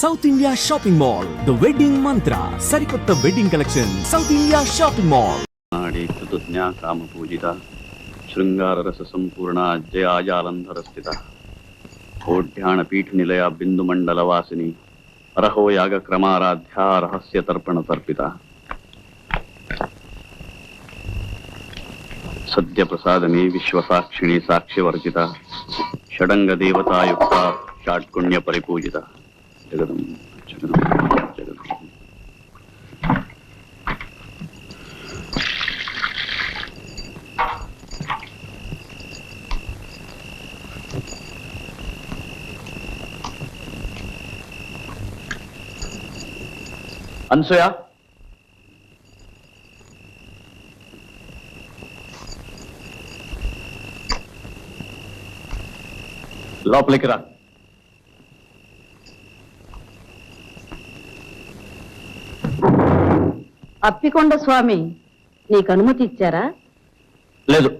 South India shopping mall the wedding Mantra ಸರಿಕೊತ್ತ wedding collection south India shopping mall ನಾಡಿ ಚತುಜ್ಞಾ ಕಾಮ ಪೂಜಿತ ಶೃಂಗಾರ ರಸ ಸಂಪೂರ್ಣ ಜಯ ಆಜಾಲಂಧರ ಸ್ಥಿತ ಕೋಢ್ಯಾಣ ಪೀಠ ನಿಲಯ ಬಿಂದು ಮಂಡಲ ವಾಸಿನಿ ಅರಹೋ ಯಾಗ ಕ್ರಮಾರಾಧ್ಯ ರಹಸ್ಯ ತರ್ಪಣ ತರ್ಪಿತ ಸದ್ಯ ಪ್ರಸಾದನೆ ವಿಶ್ವಸಾಕ್ಷಿಣಿ ಸಾಕ್ಷ್ಯವರ್ಜಿತ ಷಡಂಗ ದೇವತಾಯುಕ್ತ ಷಾಟ್ಕುಣ್ಯ ಪರಿಪೂಜಿತ జగదం జగదం జగదం అనసూయ లోపలికి రా అప్పికొండ స్వామి నీకు అనుమతి ఇచ్చారా? లేదు.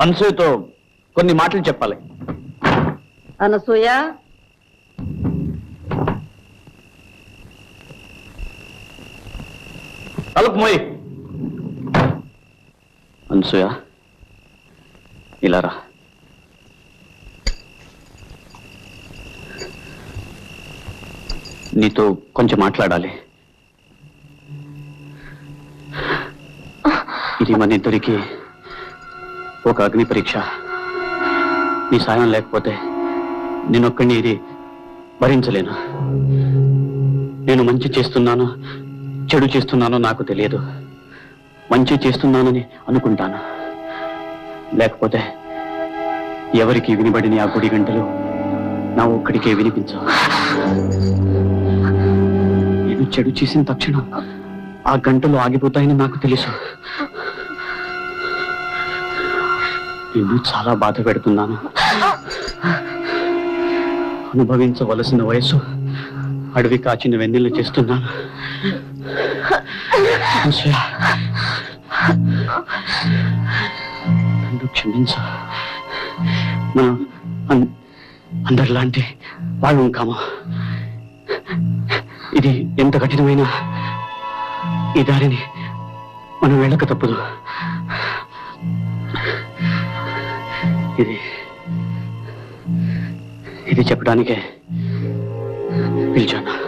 అనసూయతో కొన్ని మాటలు చెప్పాలి. అనసూయ? తలుపు మోయి. అనసూయ ఇలా రా. నీతో కొంచెం మాట్లాడాలి. ఇది మన ఇద్దరికి ఒక అగ్ని పరీక్ష. నీ సాయం లేకపోతే నేనొక్కడిని ఇది భరించలేను. నేను మంచి చేస్తున్నాను చెడు చేస్తున్నానో నాకు తెలియదు. మంచి చేస్తున్నానని అనుకుంటాను. లేకపోతే ఎవరికి వినిపడిన ఆ గుడి గంటలు నా ఒక్కడికే వినిపించవు. చెడు చేసిన తక్షణం ఆ గంటలు ఆగిపోతాయని నాకు తెలుసు. నిన్ను చాలా బాధ పెడుతున్నాను. అనుభవించవలసిన వయసు అడవి కాచిన వెన్నెలు చేస్తున్నాను. నన్ను మనం అందరిలాంటి వాళ్ళం కామా. ఇది ఎంత కఠినమైన ఈ దారిని మనం వెళ్ళక తప్పదు. ఇది ఇది చెప్పడానికే పిలిచాను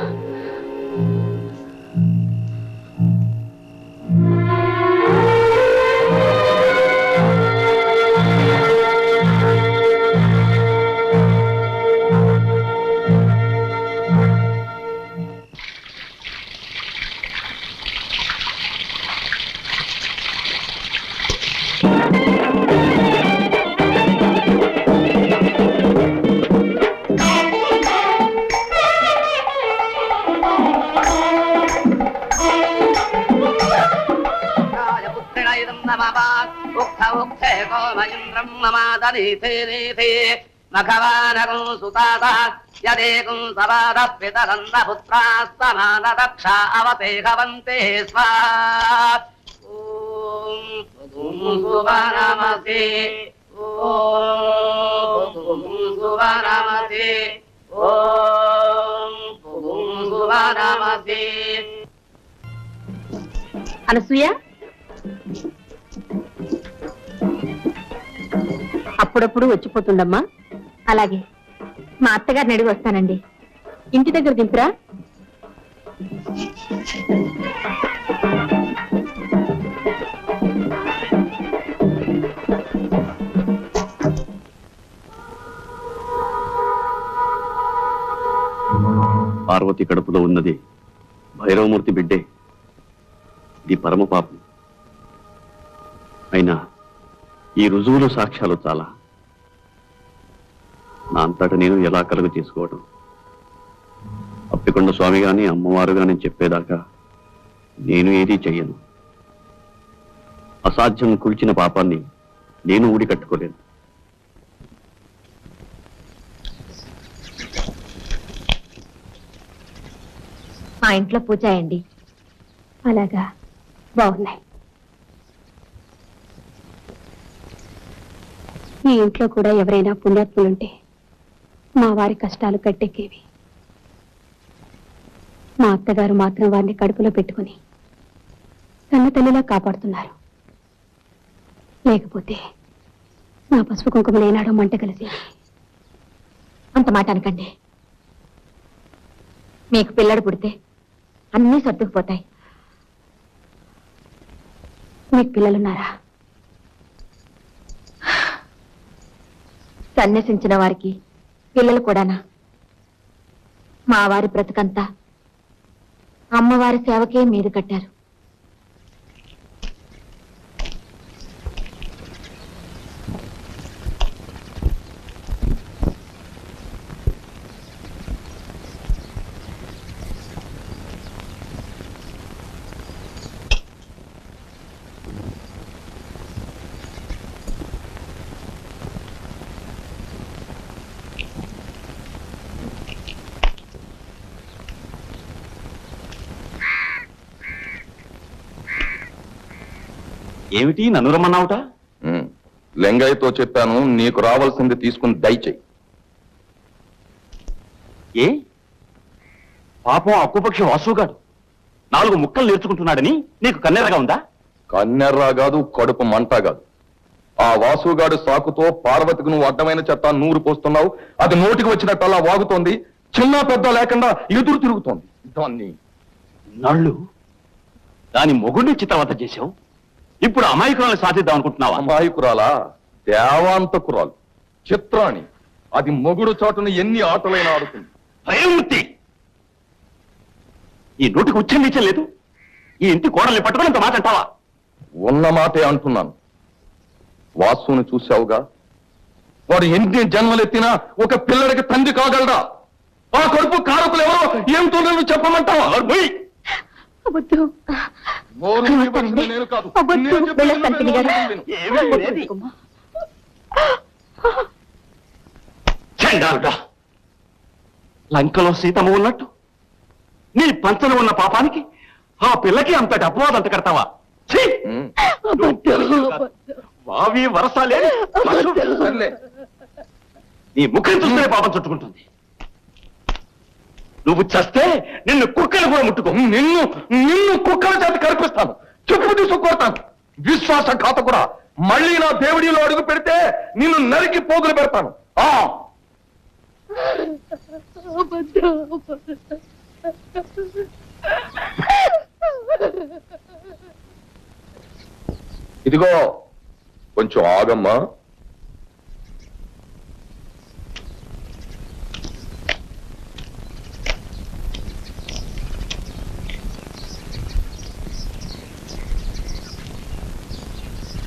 మమాదనీతే నీతే మఘవానకం యదేకం సవాద పితరన్న పుత్రాస్తమాన దక్ష అవతే భవంతే స్వా ఓం ఓం అనసూయ? అప్పుడప్పుడు వచ్చిపోతుందమ్మా. అలాగే. మా అత్తగారిని అడిగి వస్తానండి. ఇంటి దగ్గర దింపురా. పార్వతి కడుపులో ఉన్నది భైరవమూర్తి బిడ్డే. ఇది పరమ పాపం అయినా ఈ రుజువులు సాక్ష్యాలు చాలా. నా అంతట నేను ఎలా కలుగు చేసుకోవడం అప్పికొండ స్వామి గాని అమ్మవారు గాని చెప్పేదాకా నేను ఏదీ చెయ్యను. అసాధ్యం కుల్చిన పాపాన్ని నేను ఊడి కట్టుకోలేను. మా ఇంట్లో పూజాయండి అలాగా. బాగున్నాయి. మీ ఇంట్లో కూడా ఎవరైనా పుణ్యాత్ములుంటే మా వారి కష్టాలు కట్టెక్కేవి. మా అత్తగారు మాత్రం వారిని కడుపులో పెట్టుకుని కన్న తల్లిలా కాపాడుతున్నారు. లేకపోతే నా పసుపు కుంకుమలు ఏనాడో మంట కలిసి అంత మాట అనకండి. మీకు పిల్లడు పుడితే అన్నీ సర్దుకుపోతాయి. మీకు పిల్లలున్నారా? సన్యసించిన వారికి పిల్లలు కూడానా? మా వారి బ్రతుకంతా అమ్మవారి సేవకే మీరు కట్టారు. ఏమిటి? నన్ను రమ్మన్నావుట. లింగయ్యతో చెప్పాను నీకు రావాల్సింది తీసుకుని దయచేయి. ఏ? పాపం అక్కుపక్ష వాసుగాడు నాలుగు ముక్కలు నేర్చుకుంటున్నాడని నీకు కన్నెరగా ఉందా? కన్నెర్రా కాదు కడుపు మంట కాదు. ఆ వాసుగాడు సాకుతో పార్వతికి నువ్వు అడ్డమైన చెత్త నూరు పోస్తున్నావు. అది నోటికి వచ్చినట్టల్లా వాగుతోంది. చిన్న పెద్ద లేకుండా ఎదురు తిరుగుతోంది. దాన్ని నళ్ళు దాని మొగుడిని చిత్రవత చేశావు. ఇప్పుడు అమాయకురాలను సాధిద్దాం అనుకుంటున్నావా? అమాయకురాలా? దేవాంతకురాలు. చిత్రాణి. అది మొగుడు చాటున ఎన్ని ఆటలైనా ఆడుతుంది. భయమూర్తి ఈ నోటికి ఉచ్చరించం లేదు. ఈ ఇంటి కోడల్ని పట్టుకుని ఇంత మాట అంటావా? ఉన్న మాటే అంటున్నాను. వాసుని చూశావుగా? వాడు ఎన్ని జన్మలెత్తినా ఒక పిల్లడికి తండ్రి కాగలడా? ఆ కడుపు కారకులు ఎవరో? ఏమిటో నువ్వు చెప్పమంటావా? వద్దు లంకలో సీతమ్మ ఉన్నట్టు? నీ పంచన ఉన్న పాపానికి ఆ పిల్లకి అంత అపవాదం అంత కడతావా? వావి వరసాలే నీ ముఖం చూస్తేనే పాపం చుట్టుకుంటుంది. నువ్వు చస్తే నిన్ను కుక్కలు కూడా ముట్టుకో. నిన్ను నిన్ను కుక్కల చేత కనిపిస్తాను చెప్పు తీసుకొడతాను విశ్వాస ఖాత కూడా మళ్ళీ నా దేవుడిలో అడుగు పెడితే నిన్ను నరికి పోగులు పెడతాను. ఆ! ఇదిగో కొంచెం ఆగమ్మా.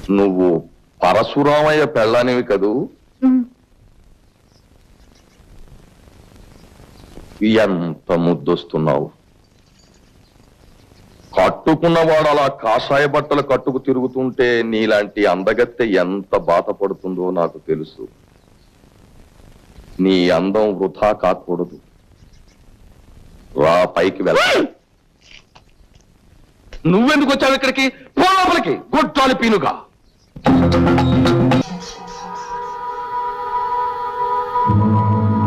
నువ్వు పరశురామయ్య పెళ్ళానివి కదూ? ఎంత ముద్దొస్తున్నావు? కట్టుకున్నవాడు అలా కాషాయ బట్టలు కట్టుకు తిరుగుతుంటే నీలాంటి అందగత్తె ఎంత బాధపడుతుందో నాకు తెలుసు. నీ అందం వృధా కాకూడదు. రా పైకి వెళ్ళ నువ్వెందుకు వచ్చావు ఇక్కడికి? పో లోపలికి. గొడ్డాలి పీనుగా. thank you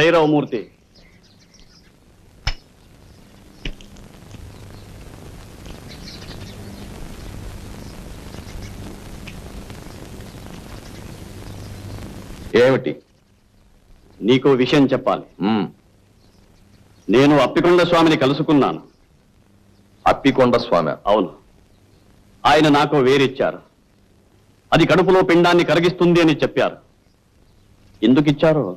భైరవమూర్తి ఏమిటి? నీకు విషయం చెప్పాలి. నేను అప్పికొండ స్వామిని కలుసుకున్నాను. అప్పికొండ స్వామి. అవును. ఆయన నాకు వేరిచ్చారు. అది కడుపులో పిండాన్ని కరిగిస్తుంది అని చెప్పారు. ఎందుకు ఇచ్చారో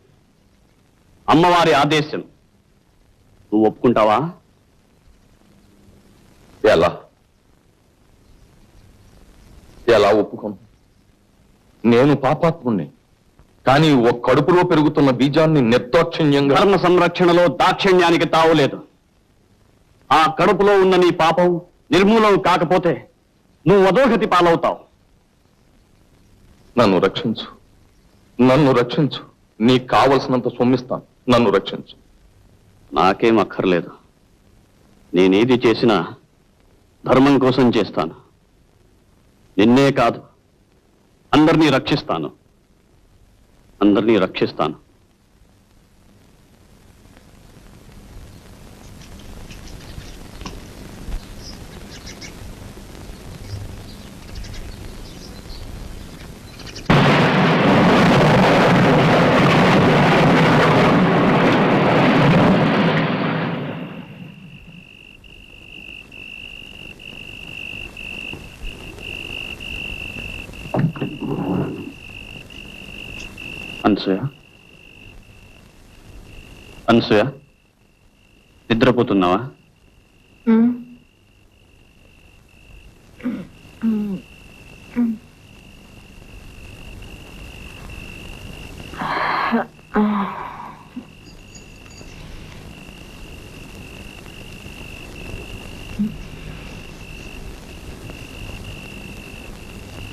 అమ్మవారి ఆదేశం. నువ్వు ఒప్పుకుంటావా? ఎలా? ఎలా ఒప్పుకోను? నేను పాపాత్ముణ్ణి కానీ ఒక కడుపులో పెరుగుతున్న బీజాన్ని నిర్దాక్షిణ్యంగా ధర్మ సంరక్షణలో దాక్షిణ్యానికి తావులేదు ఆ కడుపులో ఉన్న నీ పాపం నిర్మూలం కాకపోతే నువ్వు అధోగతి పాలవుతావు. నన్ను రక్షించు. నన్ను రక్షించు. నీకు కావలసినంత సొమ్మిస్తాను. నన్ను రక్షించు. నాకేం అక్కర్లేదు. నేనేది చేసినా ధర్మం కోసం చేస్తాను. నిన్నే కాదు అందరినీ రక్షిస్తాను. అందరినీ రక్షిస్తాను అనసూయ అనసూయ నిద్రపోతున్నావా?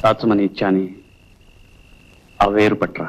దాచమని ఇచ్చాని ఆ వేరు పట్రా.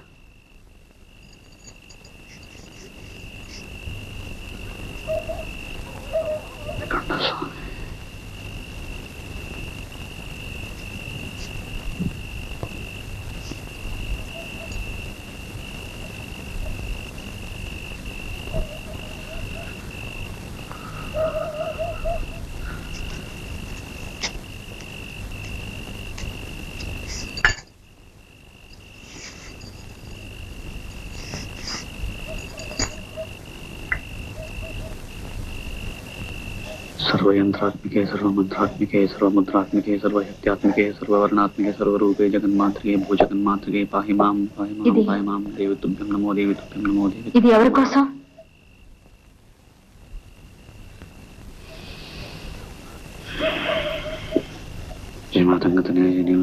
सर्वयंत्रात्मिके सर्वमंत्रात्मिके सर्वमुद्रात्मिके सर्वशक्त्यात्मिके सर्ववर्णात्मिके सर्वरूपे जगन्मातृके भूजगन्मातृके पाहि मां पाहि मां ఇది- पाहि मां देवी तुभ्यं नमो देवी तुभ्यं नमो देवी ఇది ఎవరి కోసం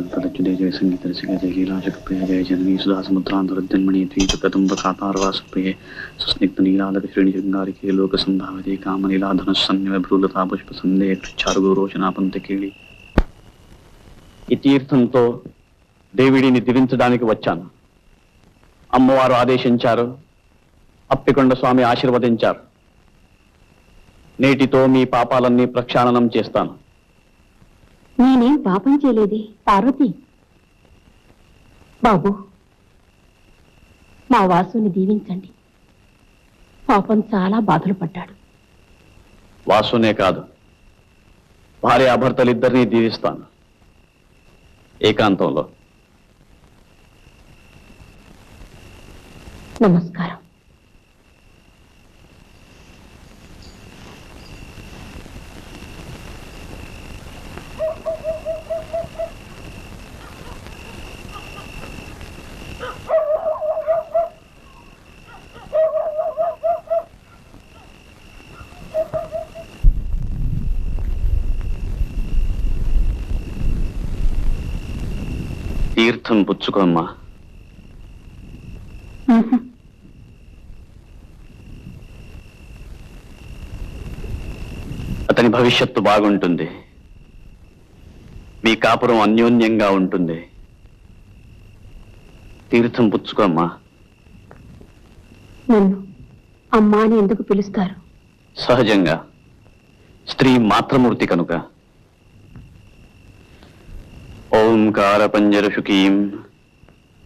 मातंगतनय जय नीलपदच्युते जय संगीतरसिके जय लीलाजगप्रिय जय जननी सुधा समुद्रान्तरजन्मणि द्वीपकदम्बकातारवासप्रिये सुस्निग्धनीलालकश्रेणिशृङ्गारिके लोकसम्भावते कामनीलाधनुस्सन्निभ्रूलता पुष्पसन्देह చారుగురోచనాపంతకీళి ఈ తీర్థంతో దేవిడిని దివించడానికి వచ్చాను అమ్మవారు ఆదేశించారు అప్పికొండ స్వామి ఆశీర్వదించారు నేటితో మీ పాపాలన్నీ ప్రక్షాళనం చేస్తాను నేనేం పాపం చేయలేదే? పార్వతి. బాబు మా వాసుని దీవించండి. పాపం చాలా బాధలు పడ్డాడు. వాసునే కాదు భార్యాభర్తలిద్దరినీ దీవిస్తాను. ఏకాంతంలో. నమస్కారం. తీర్థం పుచ్చుకోమ్మా. అతని భవిష్యత్తు బాగుంటుంది. మీ కాపురం అన్యోన్యంగా ఉంటుంది. తీర్థం పుచ్చుకోమ్మా. నన్ను అమ్మా అని ఎందుకు పిలుస్తారు? సహజంగా. స్త్రీ మాతృమూర్తి కనుక. ఓంకార పంజరశుకీం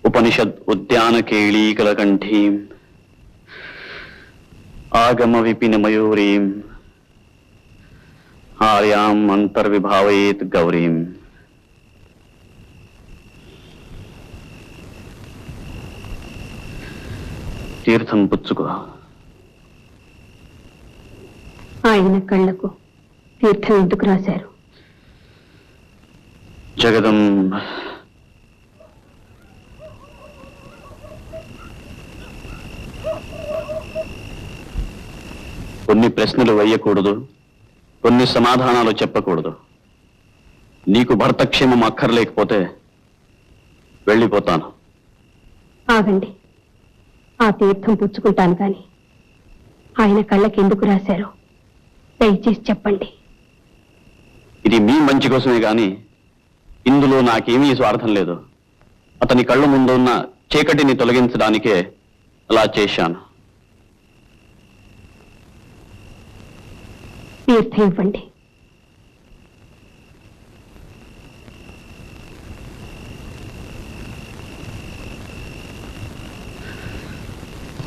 ఉపనిషద్ ఉద్యాన కేళీకలకంఠీం ఆగమ విపిన మయూరీం ఆర్యాం అంతర్విభావయేత్ గౌరీం. తీర్థం పుచ్చుకో. ఆయన కళ్ళకు తీర్థం ఎందుకు రాశారు? జగదం కొన్ని ప్రశ్నలు వేయకూడదు కొన్ని సమాధానాలు చెప్పకూడదు. నీకు భర్తక్షేమం అక్కర్లేకపోతే వెళ్ళిపోతాను. ఆగండి. ఆ తీర్థం పుచ్చుకుంటాను కాని ఆయన కళ్ళకి ఎందుకు రాశారు దయచేసి చెప్పండి. ఇది మీ మంచి కోసమే గాని ఇందులో నాకేమీ స్వార్థం లేదు. అతని కళ్ళ ముందు ఉన్న చీకటిని తొలగించడానికే అలా చేశాను. తీర్థం ఇవ్వండి.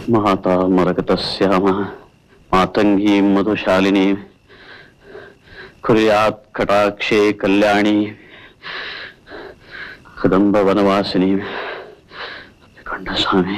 माता मरकतस्यामः मातंगी मधुशालिनी। कुटाक्षे कल्याणी। कल्याणी कदम्बवनवासिनी। कंडस्वामी